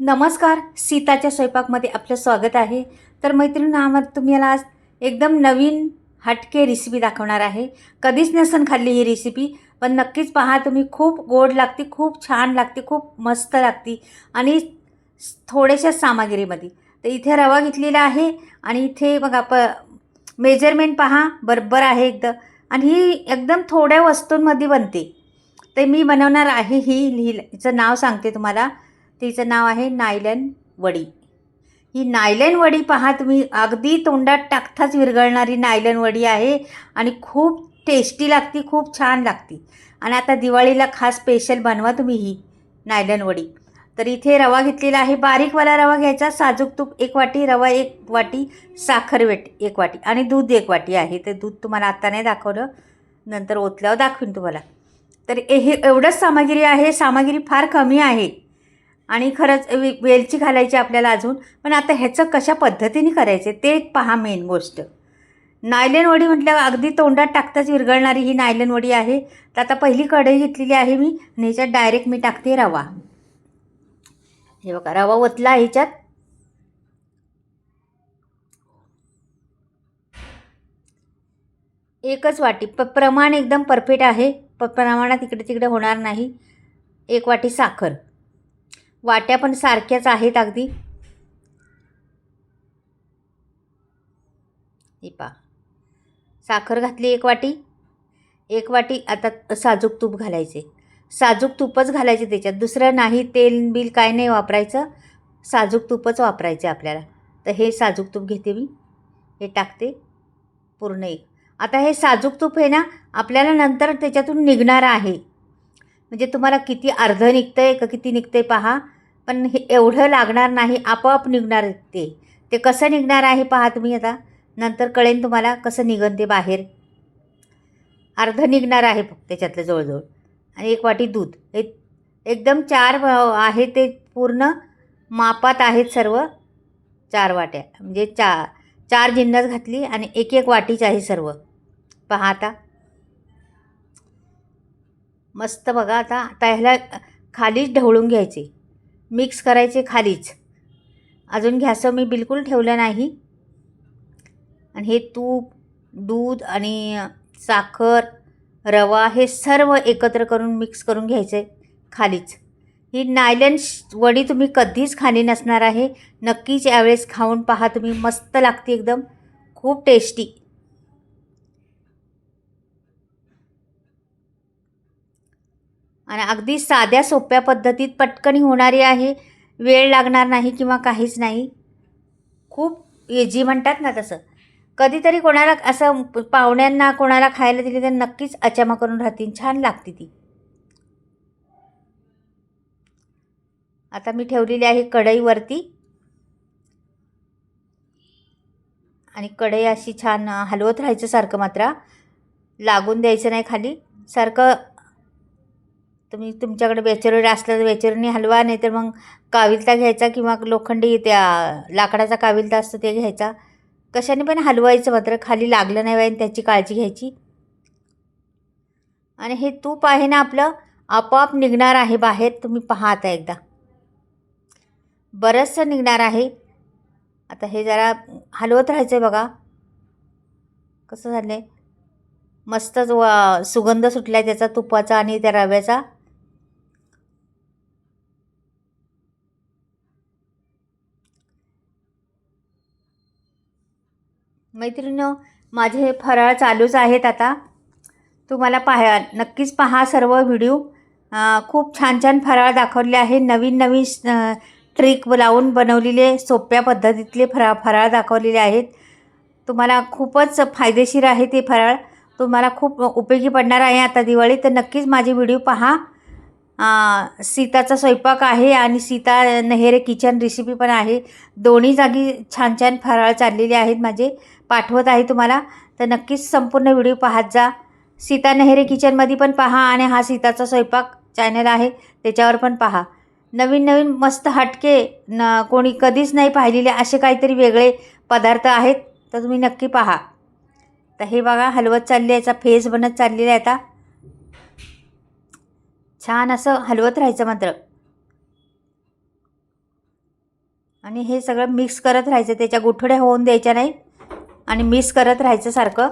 नमस्कार सीताच्या स्वयंपाकमध्ये आपलं स्वागत आहे. तर मैत्रिणी आम्हाला तुम्हाला आज एकदम नवीन हटके रेसिपी दाखवणार आहे. कधीच नसन खाल्ली ही रेसिपी पण नक्कीच पहा तुम्ही खूप गोड लागते खूप छान लागते खूप मस्त लागते आणि थोड्याशा सामग्रीमध्ये. तर इथे रवा घेतलेला आहे आणि इथे बघा प मेजरमेंट पहा बरोबर आहे एकदम आणि ही एकदम थोड्या वस्तूंमध्ये बनते. ते मी बनवणार आहे ही लिहिलं हिचं नाव सांगते तुम्हाला. तिचं नाव आहे नायलन वडी. ही नायलन वडी पहा तुम्ही अगदी तोंडात टाकताच विरघळणारी नायलन वडी आहे आणि खूप टेस्टी लागती खूप छान लागती. आणि आता दिवाळीला खास स्पेशल बनवा तुम्ही ही नायलन वडी. तर इथे रवा घेतलेला आहे बारीकवाला रवा घ्यायचा साजूक तूप एक वाटी रवा एक वाटी साखर वेट एक वाटी आणि दूध एक वाटी आहे. ते दूध तुम्हाला आत्ता नाही दाखवलं नंतर ओतल्यावर दाखवीन तुम्हाला. तर हे एवढंच सामग्री आहे सामग्री फार कमी आहे. आणि खरंच वे वेलची घालायची आपल्याला अजून. पण आता ह्याचं कशा पद्धतीने करायचं ते पहा मेन गोष्ट. नायलन वडी म्हटल्यावर अगदी तोंडात टाकताच विरघळणारी ही नायलन वडी आहे. तर आता पहिली कढई घेतलेली आहे मी आणि ह्याच्यात डायरेक्ट मी टाकते रवा. हे बघा रवा ओतला ह्याच्यात. एकच वाटी प प्रमाण एकदम परफेक्ट आहे. प प्रमाणात इकडे तिकडे होणार नाही. एक वाटी साखर. वाट्या पण सारख्याच आहेत अगदी. हे पा साखर घातली एक वाटी. एक वाटी आता साजूक तूप घालायचे. साजूक तुपच घालायचे त्याच्यात. दुसरं नाही तेल बिल काय नाही वापरायचं. साजूक तुपच वापरायचे आपल्याला. तर हे साजूक तूप घेते मी. हे टाकते. पूर्ण एक. आता हे साजूक तूप आहे ना आपल्याला नंतर त्याच्यातून निघणार आहे. म्हणजे तुम्हाला किती अर्धं निघतं आहे का किती निघतं आहे पहा. पण हे एवढं लागणार नाही आपोआप निघणार ते. ते कसं निघणार आहे पहा तुम्ही आता. नंतर कळेन तुम्हाला कसं निघन ते बाहेर. अर्धं निघणार आहे त्याच्यातलं जवळजवळ. आणि एक वाटी दूध. हे एकदम चार आहे ते पूर्ण मापात आहेत सर्व चार वाट्या. म्हणजे चा चार जिन्नस घातली आणि एक एक वाटीच आहे सर्व. पहा आता. मस्त बघा आता आता ह्याला खालीच ढवळून घ्यायचे. मिक्स करायचे खालीच. अजून घ्यासं मी बिलकुल ठेवलं नाही. आणि हे तूप दूध आणि साखर रवा हे सर्व एकत्र करून मिक्स करून घ्यायचं आहे खालीच. ही नायलन वडी तुम्ही कधीच खाली नसणार आहे. नक्कीच यावेळेस खाऊन पहा तुम्ही मस्त लागते एकदम. खूप टेस्टी. आणि अगदी साध्या सोप्या पद्धतीत पटकन होणारी आहे. वेळ लागणार नाही किंवा काहीच नाही. खूप इझी म्हणतात ना तसं. कधीतरी कोणाला असं पाहुण्यांना कोणाला खायला दिली तर नक्कीच अचमा करून राहतील. छान लागते ती. आता मी ठेवलेली आहे कढईवरती. आणि कढई अशी छान हलवत राहायचं सारखं मात्र. लागून द्यायचं नाही खाली. सारखं तुम्ही तुमच्याकडे वेचरड असलं तर वेचरणी हलवा नाही तर मग काविलता घ्यायचा किंवा लोखंडी त्या लाकडाचा काविलता असतो ते घ्यायचा. कशाने पण हलवायचं मात्र खाली लागलं नाही पाहिजे त्याची काळजी घ्यायची. आणि हे तूप आहे ना आपलं आपोआप निघणार आहे बाहेर तुम्ही पहा आता एकदा. बरंचसं निघणार आहे. आता हे जरा हलवत राहायचं आहे बघा. कसं झालं आहे मस्तच वा सुगंध सुटला आहे त्याचा तुपाचा आणि त्या रव्याचा. मैत्रिणीनं माझे हे फराळ चालूच आहेत आता. तुम्हाला पाहा नक्कीच पहा सर्व व्हिडिओ. खूप छान छान फराळ दाखवले आहे. नवीन नवीन ट्रिक लावून बनवलेले सोप्या पद्धतीतले फरा फराळ दाखवलेले आहेत. तुम्हाला खूपच फायदेशीर आहे ते फराळ. तुम्हाला खूप उपयोगी पडणार आहे आता दिवाळी तर नक्कीच माझे व्हिडिओ पहा. सीताचा स्वयंपाक आहे आणि सीता नेहरे किचन रेसिपी पण आहे. दोन्ही जागी छान छान फराळ चाललेले आहेत माझे. पाठवत आहे तुम्हाला. तर नक्कीच संपूर्ण व्हिडिओ पाहत जा. सीता नेहरे किचनमध्ये पण पहा आणि हा सीताचा स्वयंपाक चॅनल आहे. त्याच्यावर पण पहा. नवीन नवीन मस्त हटके न कोणी कधीच नाही पाहिलेले असे काहीतरी वेगळे पदार्थ आहेत. तर तुम्ही नक्की पहा. तर हे बघा हलवत चालले याचा फेस बनत चाललेला आहे आता. छान असं हलवत राहायचं मात्र. आणि हे सगळं मिक्स करत राहायचं त्याच्या गुठड्या होऊन द्यायच्या नाही. आणि मिक्स करत राहायचं सारखं.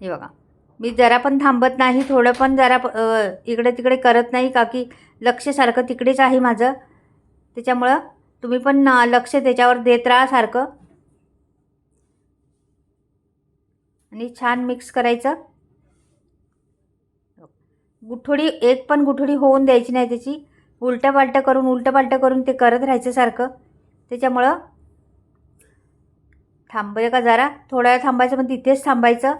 हे बघा. मी जरा पण थांबत नाही थोडं पण जरा इकडे तिकडे करत नाही का की लक्ष सारखं तिकडेच आहे माझं. त्याच्यामुळं तुम्ही पण लक्ष त्याच्यावर देत राहा सारखं. आणि छान मिक्स करायचं. गुठोडी एक पण गुठोडी होऊन द्यायची नाही त्याची. उलटं पालटं करून उलटं पालटं करून ते करत राहायचं सारखं. त्याच्यामुळं थांबूया का जरा? थोडा वेळ थांबायचं पण तिथेच थांबायचं.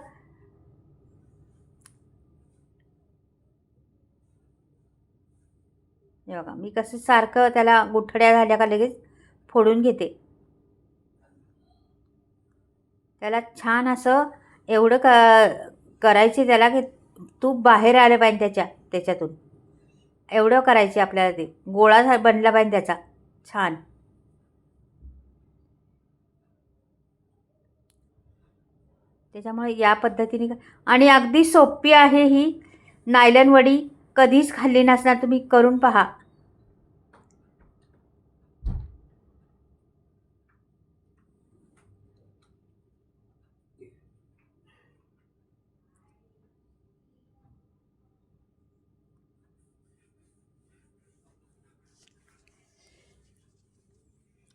हे बघा मी कसं सारखं त्याला गुठड्या झाल्या का लगेच फोडून घेते. त्याला छान असं एवढं क करायचे त्याला की तूप बाहेर आलं पाहिजे त्याच्या त्याच्यातून. एवढं करायचे आपल्याला ते. गोळा झा- बनला पाहिजे त्याचा. छान. त्याच्यामुळे या पद्धतीने आणि अगदी सोपी आहे ही. नायलन वडी कधीच खाल्ली नसणार तुम्ही करून पहा.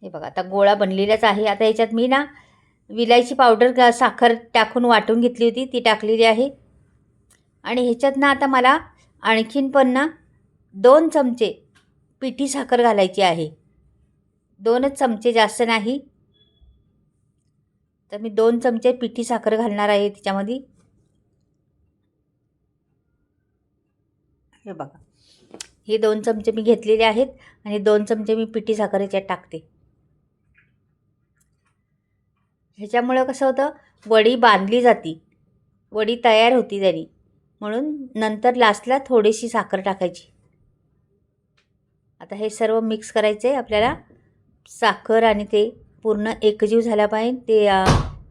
हे बघा आता गोळा बनलेलाच आहे. आता याच्यात मी ना विलायची पावडर साखर टाकून वाटून घेतली होती. ती टाकलेली आहे. आणि ह्याच्यात ना आता मला आणखीन पण ना दोन चमचे पिठी साखर घालायची आहे. दोनच चमचे जास्त नाही. तर मी दोन चमचे पिठी साखर घालणार आहे त्याच्यामध्ये हे बघा. हे दोन चमचे मी घेतलेले आहेत आणि दोन चमचे मी पिठी साखर याच्यात टाकते. ह्याच्यामुळं कसं होतं? वडी बांधली जाती. वडी तयार होती त्यानी. म्हणून नंतर लास्टला थोडीशी साखर टाकायची. आता हे सर्व मिक्स करायचं. आहे आपल्याला साखर आणि ते पूर्ण एकजीव झाला पाहिजे. ते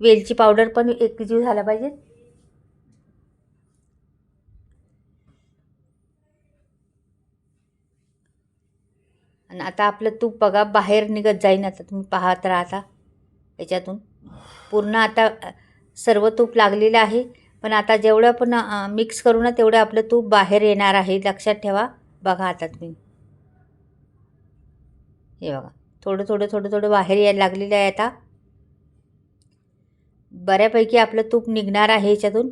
वेलची पावडर पण एकजीव झाला पाहिजे. आणि आता आपलं तूप बघा बाहेर निघत जाईन आता. तुम्ही पाहत राहता याच्यातून. पूर्ण आता सर्व तूप लागलेलं आहे. पण आता जेवढं पण मिक्स करू ना तेवढं आपलं तूप बाहेर येणार आहे. लक्षात ठेवा. बघा आता तुम्ही. हे बघा. थोडं थोडं थोडं थोडं बाहेर यायला लागलेलं आहे आता. बऱ्यापैकी आपलं तूप निघणार आहे याच्यातून.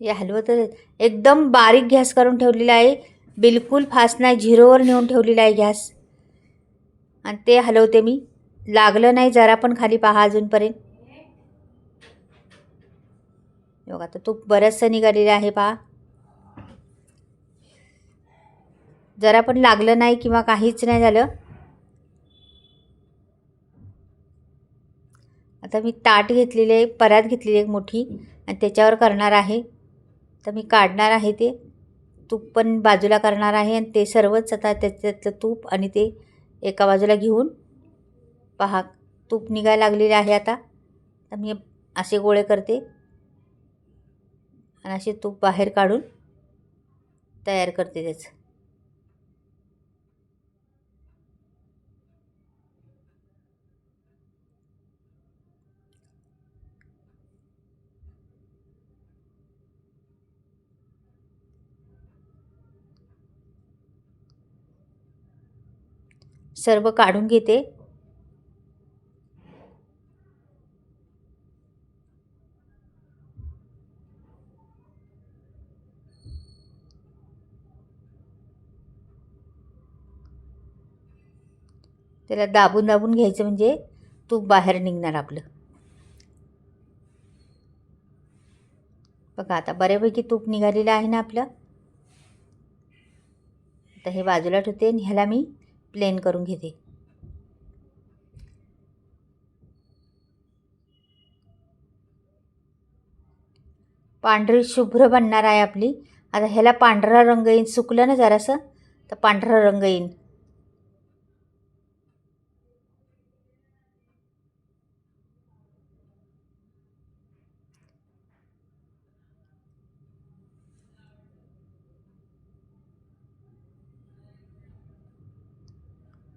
हे हलवत एकदम बारीक गॅस करून ठेवलेला आहे. बिलकुल फास्ट नाही. झिरोवर नेऊन ठेवलेला आहे गॅस. आणि ते हलवते मी. लागलं नाही जरा पण खाली पहा अजूनपर्यंत. हे बघा आता तूप बरंचसं निघालेलं आहे पहा. जरा पण लागलं नाही किंवा काहीच नाही झालं. आता मी ताट घेतलेली आहे परात घेतलेली एक मोठी आणि त्याच्यावर करणार आहे. तर मी काढणार आहे ते. तूप पण बाजूला करणार आहे आणि ते सर्वच आता त्याच्यातलं तूप आणि ते एका बाजूला घेऊन पहा तूप निघायला लागलेले आहे आता. तर मी असे गोळे करते आणि असे तूप बाहेर काढून तयार करते त्याचं. सर्व काढून घेते. त्याला दाबून दाबून घ्यायचं म्हणजे तूप बाहेर निघणार आपलं. बघा आता बऱ्यापैकी तूप निघालेलं आहे ना आपलं. आता हे बाजूला ठेवते आणि ह्याला मी प्लेन करून घेते. पांढरी शुभ्र बनणार आहे आपली. आता ह्याला पांढरा रंग येईन. सुकलं ना जरासं तर पांढरा रंग येईन.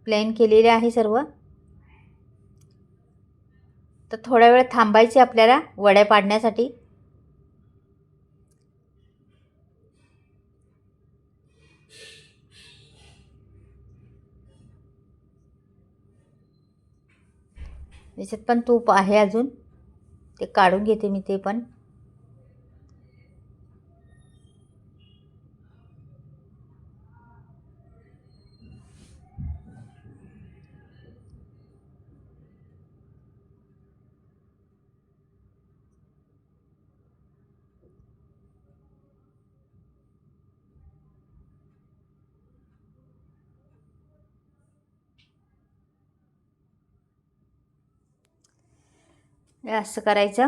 प्लेन केलेले आहे सर्व. तर थोडा वेळ थांबायचे आपल्याला वड्या पाडण्यासाठी. याच्यात पण तूप आहे अजून. ते काढून घेते मी ते पण. असं करायचं.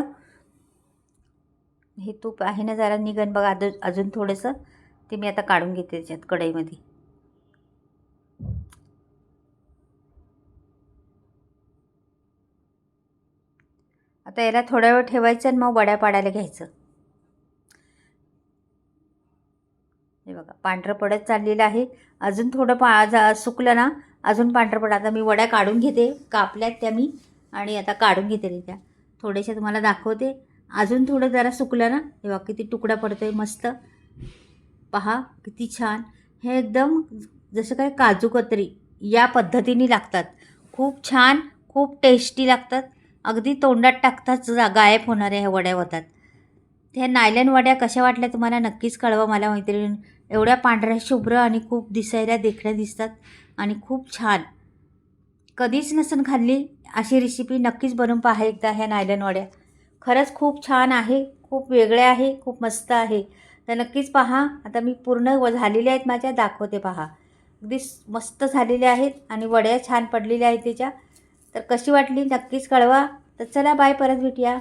हे तूप आहे ना जरा निघन बघा अजून अजून थोडंसं. ते मी आता काढून घेते त्याच्यात कढईमध्ये. आता याला थोडा वेळ ठेवायचं आणि मग वड्या पाडायला घ्यायचं. हे बघा पांढरं पडत चाललेलं आहे. अजून थोडं पा सुकलं ना अजून पांढरं पड आता मी वड्या काढून घेते कापल्यात त्या मी. आणि आता काढून घेते त्या. थोड्याशा तुम्हाला दाखवते. अजून थोडं जरा सुकलं ना? तेव्हा किती तुकडा पडतो आहे मस्त. पहा किती छान. हे एकदम जसं काय काजू कतरी या पद्धतीने लागतात. खूप छान खूप टेस्टी लागतात. अगदी तोंडात टाकताच जा गायब होणाऱ्या ह्या वड्या होतात. त्या नायलन वड्या कशा वाटल्या तुम्हाला नक्कीच कळवा मला मैत्रिणी. एवढ्या पांढऱ्या शुभ्र आणि खूप दिसायला देखण्या दिसतात आणि खूप छान. कधीच नसून खाल्ली. अशी रेसिपी नक्कीच बनवून पहा एकदा ह्या नायलन वड्या खरंच खूप छान आहे खूप वेगळ्या आहे खूप मस्त आहे. तर नक्कीच पहा आता मी पूर्ण व झालेल्या आहेत माझ्या दाखवते पहा. अगदी मस्त झालेल्या आहेत आणि वड्या छान पडलेल्या आहेत त्याच्या तर कशी वाटली नक्कीच कळवा. तर चला बाय परत भेटूया.